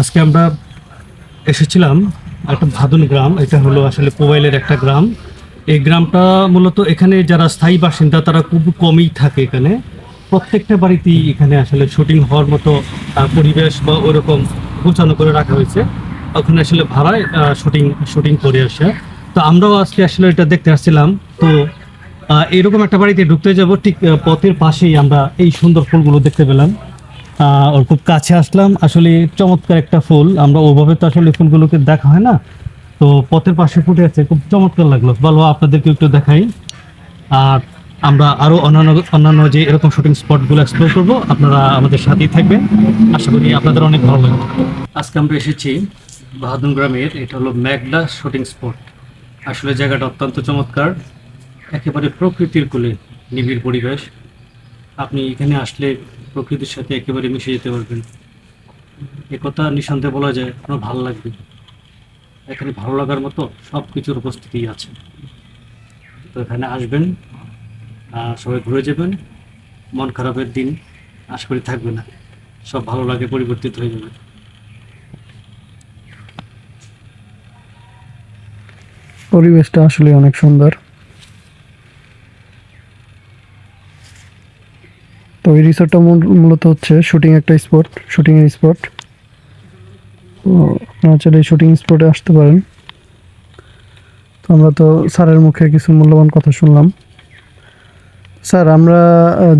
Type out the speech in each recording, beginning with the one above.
আজকে আমরা এসেছিলাম একটা ভাদুন গ্রাম, এটা হলো আসলে মোবাইলের একটা গ্রাম। এই গ্রামটা মূলত এখানে যারা স্থায়ী বাসিন্দা, তারা খুব কমই থাকে এখানে। প্রত্যেকটা বাড়িতেই এখানে আসলে শুটিং হওয়ার মতো পরিবেশ বা ওরকম গোছানো করে রাখা হয়েছে। ওখানে আসলে ভাড়ায় শুটিং শুটিং করে আসে। তো আমরাও আজকে আসলে এটা দেখতে আসছিলাম। তো এরকম একটা বাড়িতে ঢুকতে যাব, ঠিক পথের পাশেই আমরা এই সুন্দর ফুলগুলো দেখতে পেলাম। ওর খুব কাছে আসলাম। আসলে চমৎকার একটা ফুল। আমরা ওভাবে তো আসলে ফুলগুলোকে দেখা হয় না। তো পথের পাশে ফুটে আছে। খুব চমৎকার লাগল। ভালো আপনাদেরকে একটু দেখাই। আর আমরা আরও অন্যান্য অন্যান্য যে এরকম শুটিং স্পটগুলো এক্সপ্লোর করব, আপনারা আমাদের সাথেই থাকবেন। আশা করি আপনাদের অনেক ভালো লাগবে। আজকে আমরা এসেছি বাহাদুর গ্রামের, এটা হলো ম্যাগডা শুটিং স্পট আসলে জায়গাটা অত্যন্ত চমৎকার। একেবারে প্রকৃতির কোলে নিবিড় পরিবেশ। আপনি এখানে আসলে প্রকৃতির সাথে একেবারে মিশে যেতে পারবেন। একথা নিঃসন্দেহে বলা যায় আপনার ভালো লাগবে এখানে ভালো লাগার মতো সব কিছুর উপস্থিতি আছে। তো এখানে আসবেন আর সবাই ঘুরে যাবেন। মন খারাপের দিন আশা করি থাকবে না। সব ভালো লাগে, পরিবর্তিত হয়ে যাবে। পরিবেশটা আসলে অনেক সুন্দর। তো এই রিসোর্টটা মূলত হচ্ছে শুটিং একটা স্পট শুটিং এর স্পট আপনারা চাইলে শুটিং স্পটে আসতে পারেন। তো আমরা তো স্যারের মুখে কিছু মূল্যবান কথা শুনলাম। স্যার, আমরা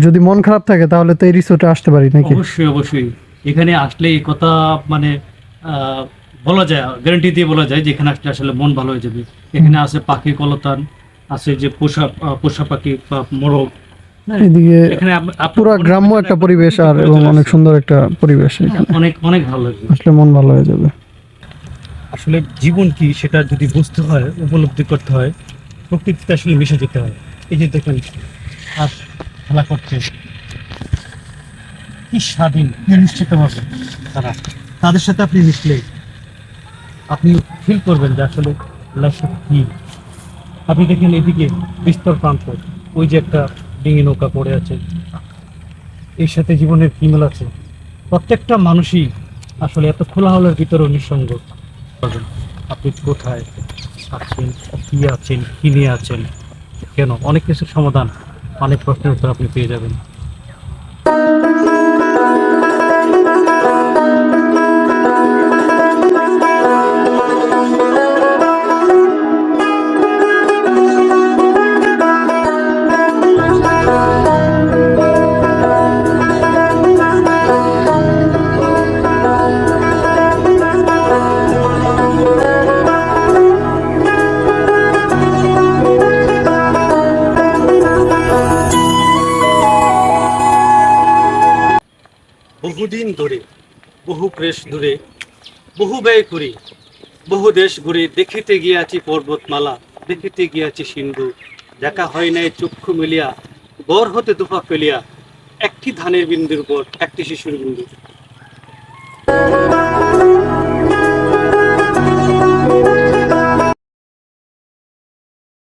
যদি মন খারাপ থাকে তাহলে তো এই রিসোর্টে আসতে পারি নাকি? অবশ্যই অবশ্যই। এখানে আসলে এই কথা মানে বলা যায় গ্যারান্টি দিয়ে বলা যায় যে এখানে আসলে আসলে মন ভালো হয়ে যাবে। এখানে আছে পাখি কলতান, আছে যে পোষা পোষা পাখি বা মোরগ এদিকে এখানে আপ- আপনার পুরো গ্রাম্য একটা পরিবেশ আর এবং অনেক সুন্দর একটা পরিবেশ হ্যাঁ, এখানে। অনেক অনেক ভালো লাগবে। আসলে মন ভালো হয়ে যাবে। আসলে জীবন কি সেটা যদি বুঝতে হয় উপলব্ধি করতে হয় প্রকৃতিতে আসলে মিশে যেতে হয়। এই যে দেখেন হাত খেলা করছে। কি স্বাধীন কি নিশ্চিত হবে তারা। তাদের সাথে আপনি মিশলে আপনি ফিল করবেন যে আসলে লাইফটা কি। আপনি দেখেন এদিকে বিস্তর প্রান্ত ওই যে একটা ডিঙি নৌকা পড়ে আছে। এর সাথে জীবনের কি মিল আছে? প্রত্যেকটা মানুষই আসলে এত খোলাহলের ভিতরেও নিঃসঙ্গ। আপনি কোথায় আছেন, কি আছেন, কি নিয়ে আছেন? কেন? অনেক কিছুর সমাধান, অনেক প্রশ্নের উত্তর আপনি পেয়ে যাবেন। বহুদিন ধরে, বহু প্রেস দূরে বহু ব্যয় করি, বহু দেশ ঘুরে দেখিতে গিয়াছি পর্বতমালা, দেখিতে গিয়াছি সিন্ধু, দেখা হয় নাই চক্ষু মিলিয়া, গড় হতে দুপা ফেলিয়া, একটি ধানের বিন্দুর উপর, একটি শিশুর বিন্দু